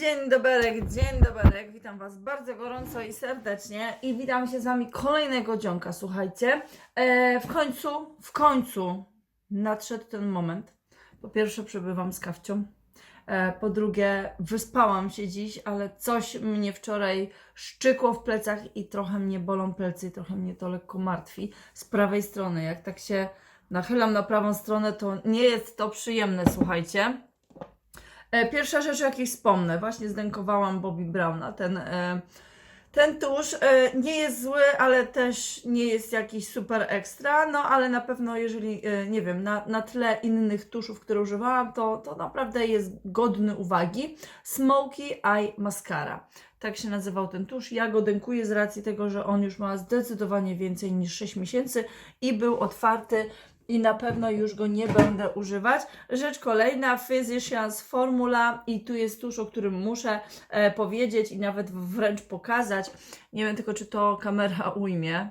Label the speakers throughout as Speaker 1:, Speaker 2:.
Speaker 1: dzień doberek, dzień doberek. Witam Was bardzo gorąco i serdecznie i witam się z Wami kolejnego dzionka. Słuchajcie, e, w końcu, w końcu nadszedł ten moment. Po pierwsze, przebywam z kawcią. E, po drugie, wyspałam się dziś, ale coś mnie wczoraj szczykło w plecach i trochę mnie bolą plecy i trochę mnie to lekko martwi. Z prawej strony, jak tak się nachylam na prawą stronę, to nie jest to przyjemne, słuchajcie. E, Pierwsza rzecz, o jakiej wspomnę, właśnie zdękowałam Bobby Browna. Ten, e, ten tusz e, nie jest zły, ale też nie jest jakiś super ekstra. No ale na pewno, jeżeli, nie wiem, na, na tle innych tuszów, które używałam, to, to naprawdę jest godny uwagi. Smoky Eye Mascara. Tak się nazywał ten tusz. Ja go dękuję z racji tego, że on już ma zdecydowanie więcej niż 6 miesięcy i był otwarty i na pewno już go nie będę używać. Rzecz kolejna, Physicians Formula i tu jest tusz, o którym muszę e, powiedzieć i nawet wręcz pokazać. Nie wiem tylko, czy to kamera ujmie,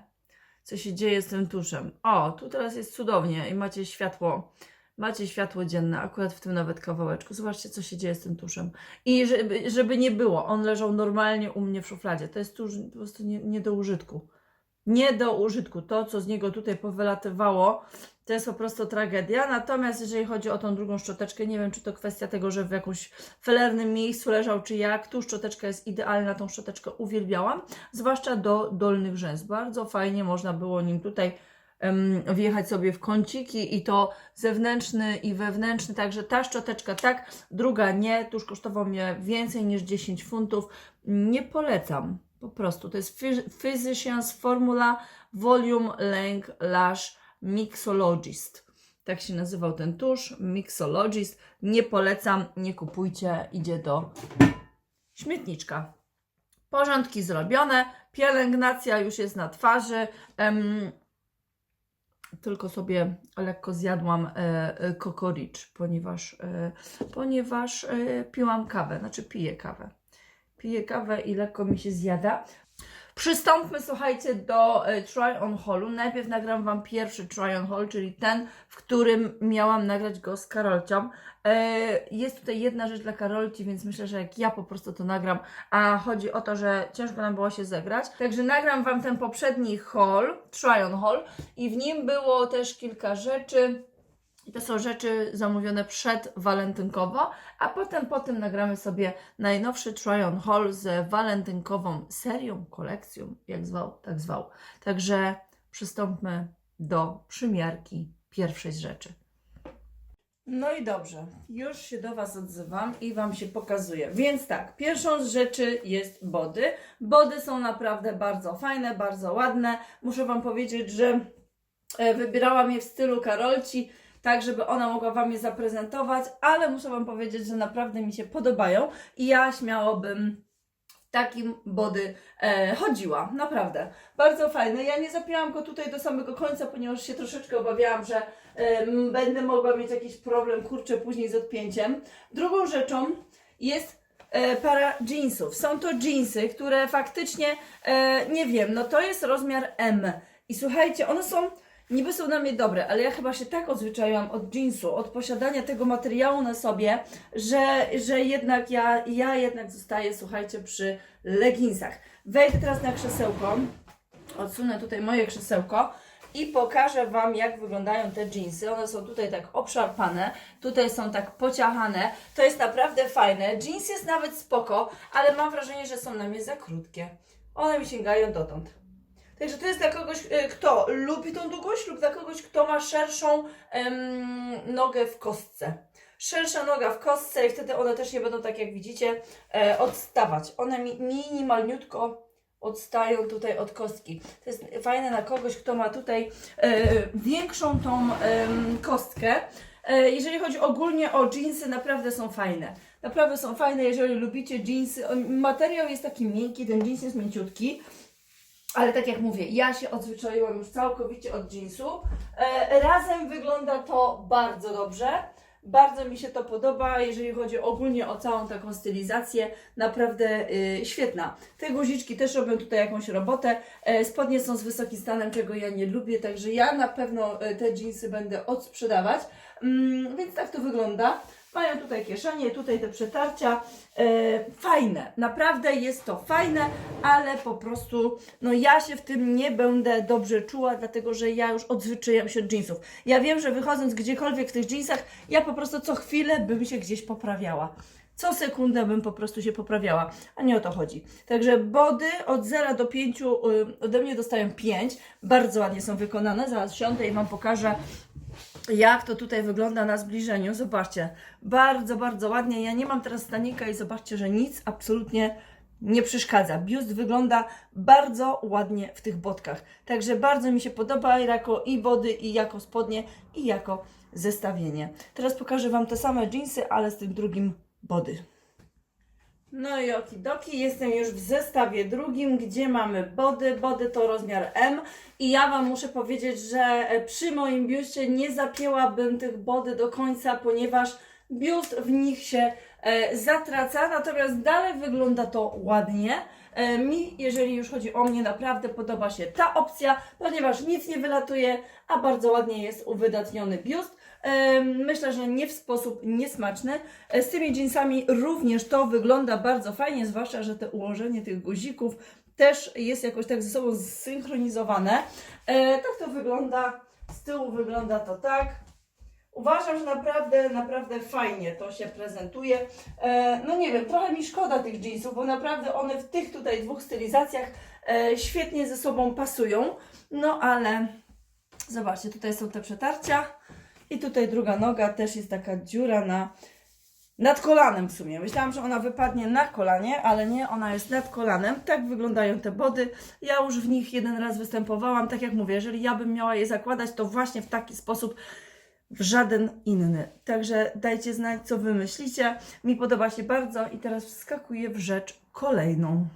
Speaker 1: co się dzieje z tym tuszem. O, tu teraz jest cudownie i macie światło. Macie światło dzienne, akurat w tym nawet kawałeczku. Zobaczcie, co się dzieje z tym tuszem. I żeby, żeby nie było, on leżał normalnie u mnie w szufladzie. To jest tusz po prostu nie, nie do użytku. Nie do użytku. To, co z niego tutaj powylatywało, to jest po prostu tragedia. Natomiast jeżeli chodzi o tą drugą szczoteczkę, nie wiem, czy to kwestia tego, że w jakimś felernym miejscu leżał, czy jak. Tu szczoteczka jest idealna, tą szczoteczkę uwielbiałam, zwłaszcza do dolnych rzęs. Bardzo fajnie można było nim tutaj wjechać sobie w kąciki i to zewnętrzny i wewnętrzny, także ta szczoteczka tak, druga nie, tuż kosztował mnie więcej niż 10 funtów, nie polecam, po prostu, to jest Phy- Physicians Formula Volume Length Lash Mixologist. Tak się nazywał ten tusz, Mixologist. Nie polecam, nie kupujcie, idzie do śmietniczka. Porządki zrobione, pielęgnacja już jest na twarzy. Tylko sobie lekko zjadłam e, e, kokoricz, ponieważ, e, ponieważ e, piłam kawę, znaczy piję kawę. Piję kawę i lekko mi się zjada. Przystąpmy, słuchajcie, do e, try on hallu. Najpierw nagram Wam pierwszy try on haul, czyli ten, w którym miałam nagrać go z Karolcią. E, Jest tutaj jedna rzecz dla Karolci, więc myślę, że jak ja po prostu to nagram, a chodzi o to, że ciężko nam było się zegrać. Także nagram Wam ten poprzedni haul, try on haul i w nim było też kilka rzeczy. I to są rzeczy zamówione przed walentynkowo, a potem po tym nagramy sobie najnowszy try on haul z walentynkową serią, kolekcją, jak zwał, tak zwał. Także przystąpmy do przymiarki pierwszej z rzeczy. No i dobrze, już się do Was odzywam i Wam się pokazuję. Więc tak, pierwszą z rzeczy jest body. Body są naprawdę bardzo fajne, bardzo ładne. Muszę Wam powiedzieć, że e, wybierałam je w stylu Karolci, tak żeby ona mogła Wam je zaprezentować, ale muszę Wam powiedzieć, że naprawdę mi się podobają i ja śmiało bym takim body e, chodziła. Naprawdę. Bardzo fajne. Ja nie zapięłam go tutaj do samego końca, ponieważ się troszeczkę obawiałam, że em, będę mogła mieć jakiś problem, kurczę, później z odpięciem. Drugą rzeczą jest e, para jeansów. Są to jeansy, które faktycznie, e, nie wiem, no to jest rozmiar M. I słuchajcie, one są, niby są na mnie dobre, ale ja chyba się tak odzwyczaiłam od jeansu, od posiadania tego materiału na sobie, że, że jednak ja, ja jednak zostaję, słuchajcie, przy leginsach. Wejdę teraz na krzesełko, odsunę tutaj moje krzesełko i pokażę Wam, jak wyglądają te jeansy. One są tutaj tak obszarpane, tutaj są tak pociachane. To jest naprawdę fajne. Jeans jest nawet spoko, ale mam wrażenie, że są na mnie za krótkie. One mi sięgają dotąd. Także to jest dla kogoś, e, kto lubi tą długość lub dla kogoś, kto ma szerszą em, nogę w kostce. Szersza noga w kostce i wtedy one też nie będą, tak jak widzicie, e, odstawać. One mi minimalniutko odstają tutaj od kostki. To jest fajne na kogoś, kto ma tutaj e, większą tą em, kostkę. E, jeżeli chodzi ogólnie o jeansy, naprawdę są fajne. Naprawdę są fajne, jeżeli lubicie jeansy. Materiał jest taki miękki, ten jeans jest mięciutki. Ale tak jak mówię, ja się odzwyczaiłam już całkowicie od jeansu. E, razem wygląda to bardzo dobrze. Bardzo mi się to podoba, jeżeli chodzi ogólnie o całą taką stylizację, naprawdę y, świetna. Te guziczki też robią tutaj jakąś robotę. E, spodnie są z wysokim stanem, czego ja nie lubię, także ja na pewno e, te jeansy będę odsprzedawać. Mm, więc tak to wygląda. Mają tutaj kieszenie, tutaj te przetarcia. E, fajne, naprawdę jest to fajne, ale po prostu no ja się w tym nie będę dobrze czuła, dlatego że ja już odzwyczaiłam się od jeansów. Ja wiem, że wychodząc gdziekolwiek w tych jeansach, ja po prostu co chwilę bym się gdzieś poprawiała. Co sekundę bym po prostu się poprawiała, a nie o to chodzi. Także body od 0 do 5 y, ode mnie dostają 5. Bardzo ładnie są wykonane. Zaraz siądę i Wam pokażę, jak to tutaj wygląda na zbliżeniu. Zobaczcie, bardzo, bardzo ładnie. Ja nie mam teraz stanika i zobaczcie, że nic absolutnie nie przeszkadza. Biust wygląda bardzo ładnie w tych botkach. Także bardzo mi się podoba jako i body, i jako spodnie, i jako zestawienie. Teraz pokażę Wam te same jeansy, ale z tym drugim body. No i okidoki, jestem już w zestawie drugim, gdzie mamy body. Body to rozmiar M i ja Wam muszę powiedzieć, że e, przy moim biustie nie zapięłabym tych body do końca, ponieważ biust w nich się e, zatraca, natomiast dalej wygląda to ładnie. E, mi, jeżeli już chodzi o mnie, naprawdę podoba się ta opcja, ponieważ nic nie wylatuje, a bardzo ładnie jest uwydatniony biust. Myślę, że nie w sposób niesmaczny. E, Z tymi jeansami również to wygląda bardzo fajnie, zwłaszcza, że te ułożenie tych guzików też jest jakoś tak ze sobą zsynchronizowane. E, Tak to wygląda. Z tyłu wygląda to tak. Uważam, że naprawdę, naprawdę fajnie to się prezentuje. E, no nie wiem, trochę mi szkoda tych jeansów, bo naprawdę one w tych tutaj dwóch stylizacjach świetnie ze sobą pasują. No ale zobaczcie, tutaj są te przetarcia i tutaj druga noga też jest taka dziura na nad kolanem w sumie. Myślałam, że ona wypadnie na kolanie, ale nie, ona jest nad kolanem. Tak wyglądają te body. Ja już w nich jeden raz występowałam. Tak jak mówię, jeżeli ja bym miała je zakładać, to właśnie w taki sposób w żaden inny. Także dajcie znać, co wy myślicie. Mi podoba się bardzo i teraz wskakuję w rzecz kolejną.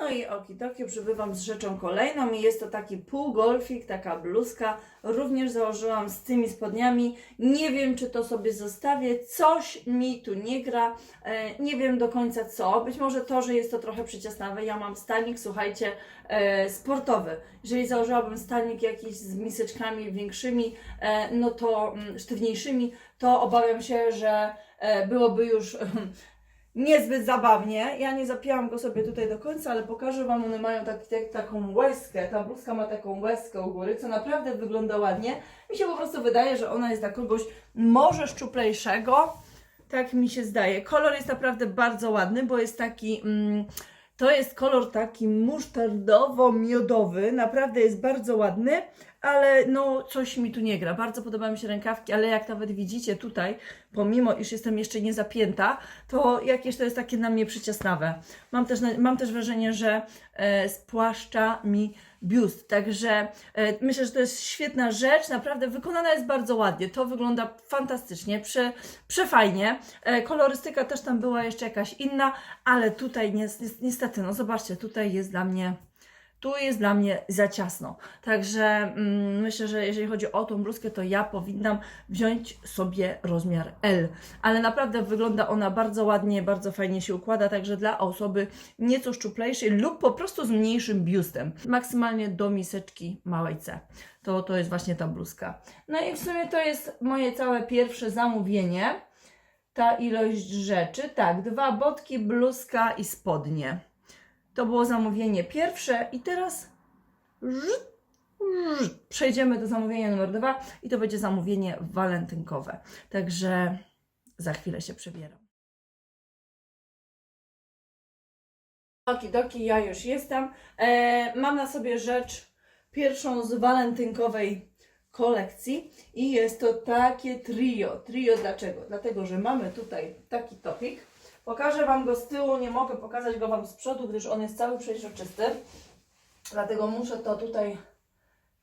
Speaker 1: No i okidoki, przybywam z rzeczą kolejną i jest to taki półgolfik, taka bluzka. Również założyłam z tymi spodniami. Nie wiem, czy to sobie zostawię. Coś mi tu nie gra. E, nie wiem do końca co. Być może to, że jest to trochę przyciasnawe. Ja mam stanik, słuchajcie, e, sportowy. Jeżeli założyłabym stanik jakiś z miseczkami większymi, e, no to mm, sztywniejszymi, to obawiam się, że e, byłoby już niezbyt zabawnie. Ja nie zapięłam go sobie tutaj do końca, ale pokażę Wam, one mają tak, tak, taką łezkę, ta bluzka ma taką łezkę u góry, co naprawdę wygląda ładnie. Mi się po prostu wydaje, że ona jest dla kogoś może szczuplejszego, tak mi się zdaje. Kolor jest naprawdę bardzo ładny, bo jest taki... Mm, to jest kolor taki musztardowo-miodowy, naprawdę jest bardzo ładny, ale no coś mi tu nie gra. Bardzo podobają mi się rękawki, ale jak nawet widzicie tutaj, pomimo iż jestem jeszcze nie zapięta, to jakieś to jest takie na mnie przyciasnawe. Mam też, mam też wrażenie, że e, spłaszcza mi biust, także e, myślę, że to jest świetna rzecz, naprawdę wykonana jest bardzo ładnie, to wygląda fantastycznie, prze, przefajnie. E, kolorystyka też tam była jeszcze jakaś inna, ale tutaj ni- ni- niestety, no zobaczcie, tutaj jest dla mnie tu jest dla mnie za ciasno. Także mm, myślę, że jeżeli chodzi o tą bluzkę, to ja powinnam wziąć sobie rozmiar L. Ale naprawdę wygląda ona bardzo ładnie, bardzo fajnie się układa, także dla osoby nieco szczuplejszej lub po prostu z mniejszym biustem. Maksymalnie do miseczki małej C. To, to jest właśnie ta bluzka. No i w sumie to jest moje całe pierwsze zamówienie. Ta ilość rzeczy. Tak, dwa botki, bluzka i spodnie. To było zamówienie pierwsze i teraz przejdziemy do zamówienia numer dwa i to będzie zamówienie walentynkowe. Także za chwilę się przebieram. Okidoki, ja już jestem. E, mam na sobie rzecz pierwszą z walentynkowej kolekcji i jest to takie trio. Trio dlaczego? Dlatego, że mamy tutaj taki topik. Pokażę Wam go z tyłu, nie mogę pokazać go Wam z przodu, gdyż on jest cały przeźroczysty. Dlatego muszę to tutaj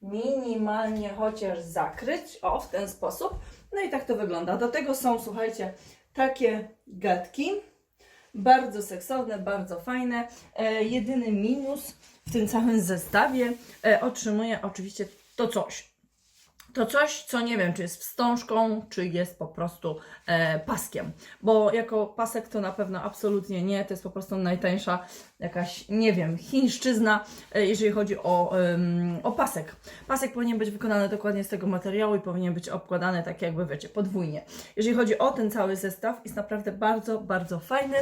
Speaker 1: minimalnie chociaż zakryć. O, w ten sposób. No i tak to wygląda. Do tego są, słuchajcie, takie gadki. Bardzo seksowne, bardzo fajne. E, jedyny minus w tym całym zestawie e, otrzymuję oczywiście to coś. To coś, co nie wiem, czy jest wstążką, czy jest po prostu e, paskiem. Bo jako pasek to na pewno absolutnie nie, to jest po prostu najtańsza jakaś, nie wiem, chińszczyzna, e, jeżeli chodzi o, em, o pasek. Pasek powinien być wykonany dokładnie z tego materiału i powinien być obkładany tak jakby, wiecie, podwójnie. Jeżeli chodzi o ten cały zestaw, jest naprawdę bardzo, bardzo fajny,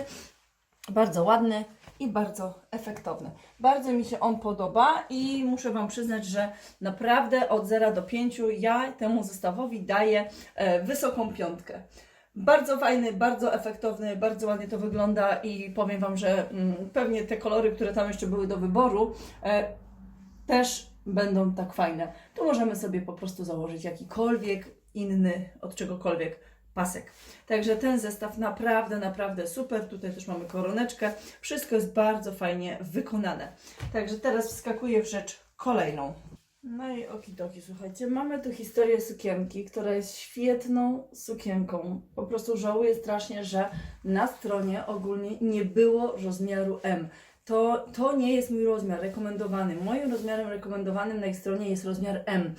Speaker 1: bardzo ładny i bardzo efektowny. Bardzo mi się on podoba i muszę Wam przyznać, że naprawdę od 0 do 5 ja temu zestawowi daję e, wysoką piątkę. Bardzo fajny, bardzo efektowny, bardzo ładnie to wygląda i powiem Wam, że mm, pewnie te kolory, które tam jeszcze były do wyboru, e, też będą tak fajne. Tu możemy sobie po prostu założyć jakikolwiek inny od czegokolwiek pasek. Także ten zestaw naprawdę, naprawdę super. Tutaj też mamy koroneczkę. Wszystko jest bardzo fajnie wykonane. Także teraz wskakuję w rzecz kolejną. No i okidoki, słuchajcie, mamy tu historię sukienki, która jest świetną sukienką. Po prostu żałuję strasznie, że na stronie ogólnie nie było rozmiaru M. To, to nie jest mój rozmiar rekomendowany. Moim rozmiarem rekomendowanym na ich stronie jest rozmiar M.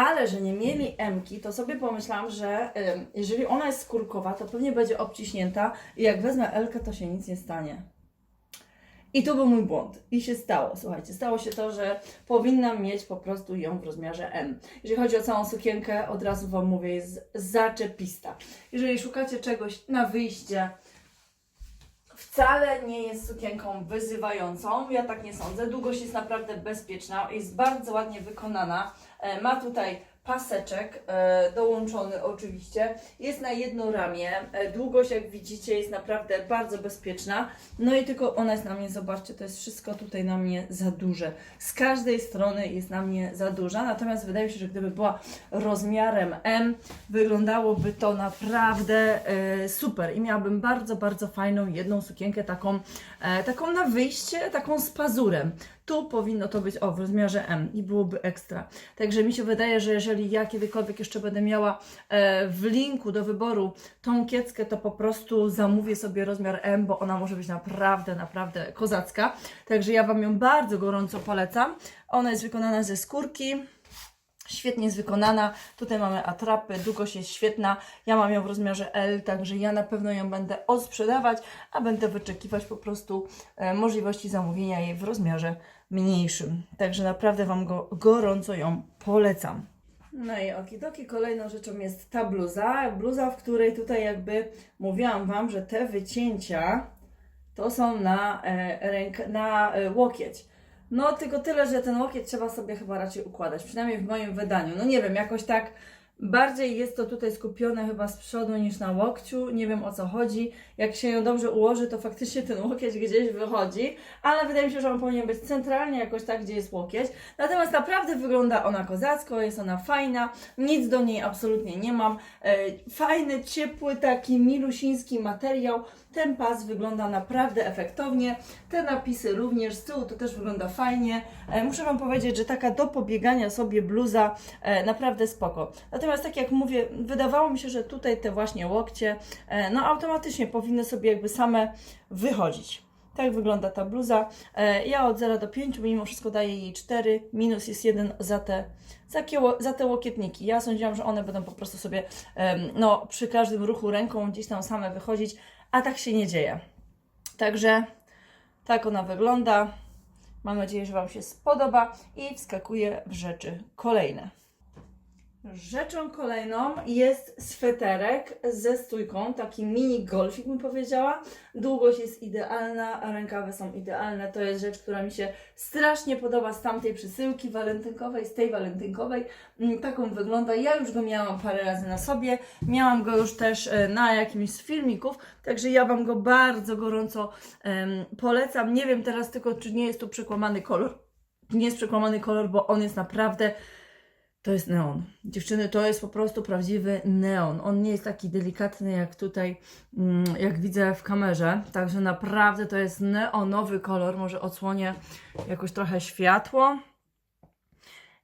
Speaker 1: Ale że nie mieli M-ki, to sobie pomyślałam, że jeżeli ona jest skórkowa, to pewnie będzie obciśnięta i jak wezmę L-kę, to się nic nie stanie. I to był mój błąd. I się stało, słuchajcie. Stało się to, że powinnam mieć po prostu ją w rozmiarze M. Jeżeli chodzi o całą sukienkę, od razu Wam mówię, jest zaczepista. Jeżeli szukacie czegoś na wyjście, wcale nie jest sukienką wyzywającą. Ja tak nie sądzę. Długość jest naprawdę bezpieczna, jest bardzo ładnie wykonana. E, Ma tutaj paseczek e, dołączony oczywiście. Jest na jedno ramię. E, Długość, jak widzicie, jest naprawdę bardzo bezpieczna. No i tylko ona jest na mnie, zobaczcie, to jest wszystko tutaj na mnie za duże. Z każdej strony jest na mnie za duża, natomiast wydaje mi się, że gdyby była rozmiarem M, wyglądałoby to naprawdę e, super i miałabym bardzo, bardzo fajną jedną sukienkę, taką, taką na wyjście, taką z pazurem. Tu powinno to być o w rozmiarze M i byłoby ekstra. Także mi się wydaje, że jeżeli ja kiedykolwiek jeszcze będę miała e, w linku do wyboru tą kieckę, to po prostu zamówię sobie rozmiar M, bo ona może być naprawdę, naprawdę kozacka. Także ja Wam ją bardzo gorąco polecam. Ona jest wykonana ze skórki. Świetnie jest wykonana. Tutaj mamy atrapy, długość jest świetna. Ja mam ją w rozmiarze L, także ja na pewno ją będę odsprzedawać, a będę wyczekiwać po prostu e, możliwości zamówienia jej w rozmiarze mniejszym. Także naprawdę Wam go gorąco ją polecam. No i okidoki, kolejną rzeczą jest ta bluza. Bluza, w której tutaj jakby mówiłam Wam, że te wycięcia to są na, e, ręk, na e, łokieć. No tylko tyle, że ten łokieć trzeba sobie chyba raczej układać, przynajmniej w moim wydaniu. No nie wiem, jakoś tak bardziej jest to tutaj skupione chyba z przodu niż na łokciu. Nie wiem o co chodzi. Jak się ją dobrze ułoży, to faktycznie ten łokieć gdzieś wychodzi, ale wydaje mi się, że on powinien być centralnie jakoś tak, gdzie jest łokieć. Natomiast naprawdę wygląda ona kozacko, jest ona fajna, nic do niej absolutnie nie mam. E, Fajny, ciepły, taki milusiński materiał. Ten pas wygląda naprawdę efektownie. Te napisy również z tyłu to też wygląda fajnie. E, Muszę Wam powiedzieć, że taka do pobiegania sobie bluza e, naprawdę spoko. Natomiast tak jak mówię, wydawało mi się, że tutaj te właśnie łokcie e, no automatycznie powinny sobie jakby same wychodzić. Tak wygląda ta bluza. E, Ja od 0 do 5 mimo wszystko daję jej 4. Minus jest 1 za te, za, kieło, za te łokietniki. Ja sądziłam, że one będą po prostu sobie no, przy każdym ruchu ręką gdzieś tam same wychodzić, a tak się nie dzieje. Także tak ona wygląda. Mam nadzieję, że Wam się spodoba i wskakuję w rzeczy kolejne. Rzeczą kolejną jest sweterek ze stójką, taki mini golfik bym powiedziała. Długość jest idealna, rękawy są idealne. To jest rzecz, która mi się strasznie podoba z tamtej przesyłki walentynkowej, z tej walentynkowej. Mm, Taką wygląda. Ja już go miałam parę razy na sobie. Miałam go już też e, na jakimś z filmików, także ja Wam go bardzo gorąco em, polecam. Nie wiem teraz tylko, czy nie jest tu przekłamany kolor. Nie jest przekłamany kolor, bo on jest naprawdę to jest neon. Dziewczyny, to jest po prostu prawdziwy neon. On nie jest taki delikatny jak tutaj, mm, jak widzę w kamerze. Także naprawdę to jest neonowy kolor. Może odsłonię jakoś trochę światło.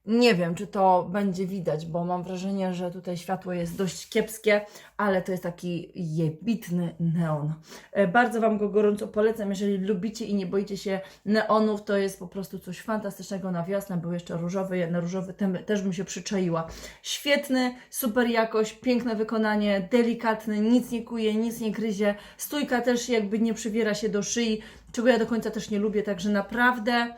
Speaker 1: Nie wiem, czy to będzie widać, bo mam wrażenie, że tutaj światło jest dość kiepskie, ale to jest taki jebitny neon. E, Bardzo Wam go gorąco polecam, jeżeli lubicie i nie boicie się neonów, to jest po prostu coś fantastycznego na wiosnę. Był jeszcze różowy, na różowy też bym się przyczaiła. Świetny, super jakość, piękne wykonanie, delikatny, nic nie kuje, nic nie gryzie. Stójka też jakby nie przywiera się do szyi, czego ja do końca też nie lubię, także naprawdę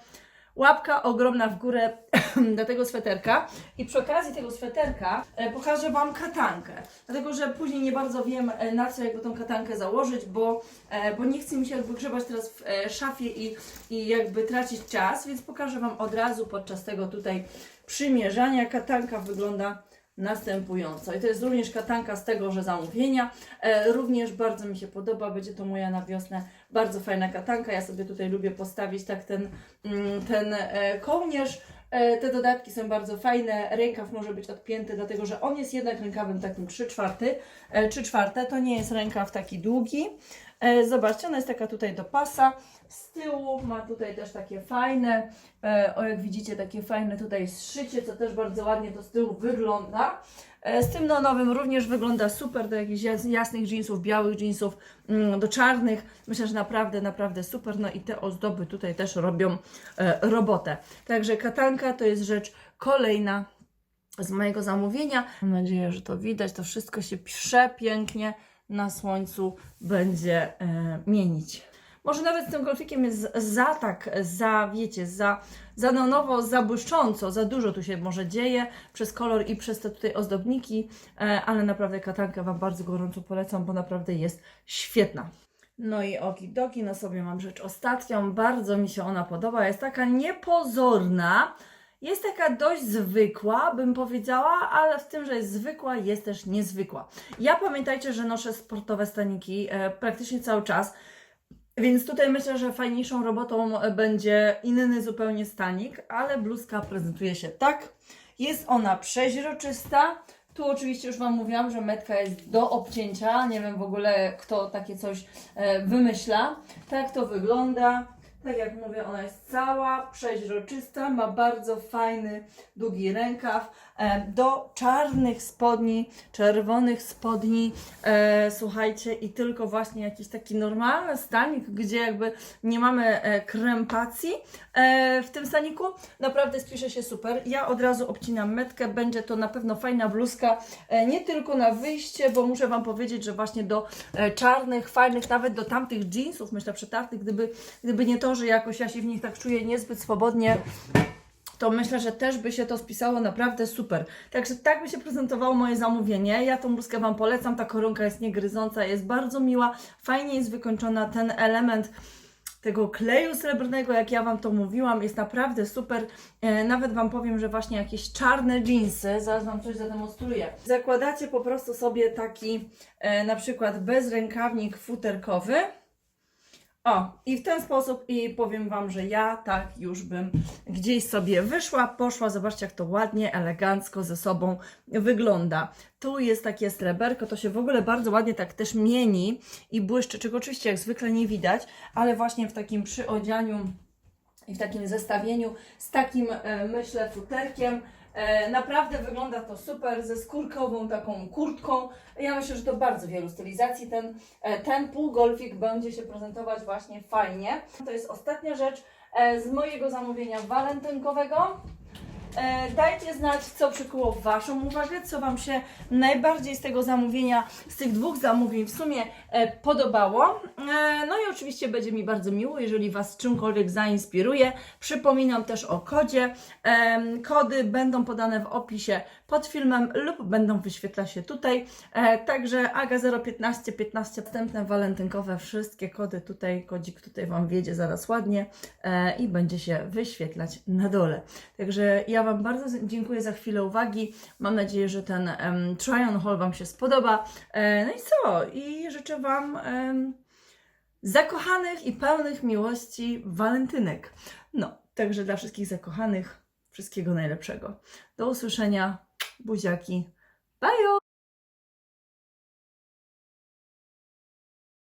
Speaker 1: łapka ogromna w górę dla tego sweterka. I przy okazji tego sweterka e, pokażę Wam katankę. Dlatego, że później nie bardzo wiem e, na co jakby tą katankę założyć, bo, e, bo nie chce mi się jakby grzebać teraz w szafie i, i jakby tracić czas, więc pokażę Wam od razu podczas tego tutaj przymierzania. Katanka wygląda następująco. I to jest również katanka z tegoże zamówienia. E, również bardzo mi się podoba, będzie to moja na wiosnę bardzo fajna katanka. Ja sobie tutaj lubię postawić tak ten, mm, ten e, kołnierz. E, te dodatki są bardzo fajne. Rękaw może być odpięty, dlatego że on jest jednak rękawem takim 3 czwarty. E, 3 czwarte to nie jest rękaw taki długi. E, zobaczcie, ona jest taka tutaj do pasa. Z tyłu ma tutaj też takie fajne, e, o jak widzicie, takie fajne tutaj zszycie, co też bardzo ładnie to z tyłu wygląda. E, Z tym no, nowym również wygląda super do jakichś jas- jasnych jeansów, białych jeansów, mm, do czarnych. Myślę, że naprawdę, naprawdę super. No i te ozdoby tutaj też robią robotę. Także katanka to jest rzecz kolejna z mojego zamówienia. Mam nadzieję, że to widać. To wszystko się przepięknie na słońcu będzie e, mienić. Może nawet z tym golfikiem jest za tak, za wiecie, za, za neonowo, za błyszcząco, za dużo tu się może dzieje przez kolor i przez te tutaj ozdobniki, e, ale naprawdę katankę Wam bardzo gorąco polecam, bo naprawdę jest świetna. No i okidoki, na sobie mam rzecz ostatnią, bardzo mi się ona podoba, jest taka niepozorna, jest taka dość zwykła, bym powiedziała, ale w tym, że jest zwykła, jest też niezwykła. Ja pamiętajcie, że noszę sportowe staniki e, praktycznie cały czas, więc tutaj myślę, że fajniejszą robotą będzie inny zupełnie stanik, ale bluzka prezentuje się tak. Jest ona przeźroczysta. Tu oczywiście już Wam mówiłam, że metka jest do obcięcia. Nie wiem w ogóle, kto takie coś e, wymyśla. Tak to wygląda. Tak jak mówię, ona jest cała przeźroczysta, ma bardzo fajny, długi rękaw. E, do czarnych spodni, czerwonych spodni, e, słuchajcie, i tylko właśnie jakiś taki normalny stanik, gdzie jakby nie mamy e, krępacji e, w tym staniku, naprawdę spisze się super. Ja od razu obcinam metkę, będzie to na pewno fajna bluzka, e, nie tylko na wyjście, bo muszę Wam powiedzieć, że właśnie do e, czarnych, fajnych, nawet do tamtych jeansów, myślę, przetartych, gdyby, gdyby nie to, że jakoś ja się w nich tak czuję niezbyt swobodnie, to myślę, że też by się to spisało naprawdę super. Także tak by się prezentowało moje zamówienie. Ja tą bluzkę Wam polecam, ta koronka jest niegryząca, jest bardzo miła, fajnie jest wykończona ten element tego kleju srebrnego, jak ja Wam to mówiłam, jest naprawdę super. E, nawet Wam powiem, że właśnie jakieś czarne jeansy, zaraz Wam coś zademonstruję. Zakładacie po prostu sobie taki e, na przykład bezrękawnik futerkowy. O, i w ten sposób, i powiem Wam, że ja tak już bym gdzieś sobie wyszła, poszła, zobaczcie jak to ładnie, elegancko ze sobą wygląda. Tu jest takie sreberko, to się w ogóle bardzo ładnie tak też mieni i błyszczy, czego oczywiście jak zwykle nie widać, ale właśnie w takim przyodzianiu i w takim zestawieniu z takim, e, myślę, futerkiem. E, Naprawdę wygląda to super, ze skórkową taką kurtką. Ja myślę, że to bardzo wielu stylizacji. Ten, e, ten półgolfik będzie się prezentować właśnie fajnie. To jest ostatnia rzecz e, z mojego zamówienia walentynkowego. E, Dajcie znać, co przykuło Waszą uwagę, co Wam się najbardziej z tego zamówienia, z tych dwóch zamówień w sumie e, podobało. E, No i oczywiście będzie mi bardzo miło, jeżeli Was czymkolwiek zainspiruje. Przypominam też o kodzie. Kody będą podane w opisie pod filmem lub będą wyświetlać się tutaj. Także AGA 015, 15, wstępne walentynkowe, wszystkie kody tutaj, kodzik tutaj Wam wiedzie zaraz ładnie i będzie się wyświetlać na dole. Także ja Wam bardzo dziękuję za chwilę uwagi. Mam nadzieję, że ten um, try on haul Wam się spodoba. E, no i co? I życzę Wam em, zakochanych i pełnych miłości walentynek. No, także dla wszystkich zakochanych wszystkiego najlepszego. Do usłyszenia. Buziaki. Bye!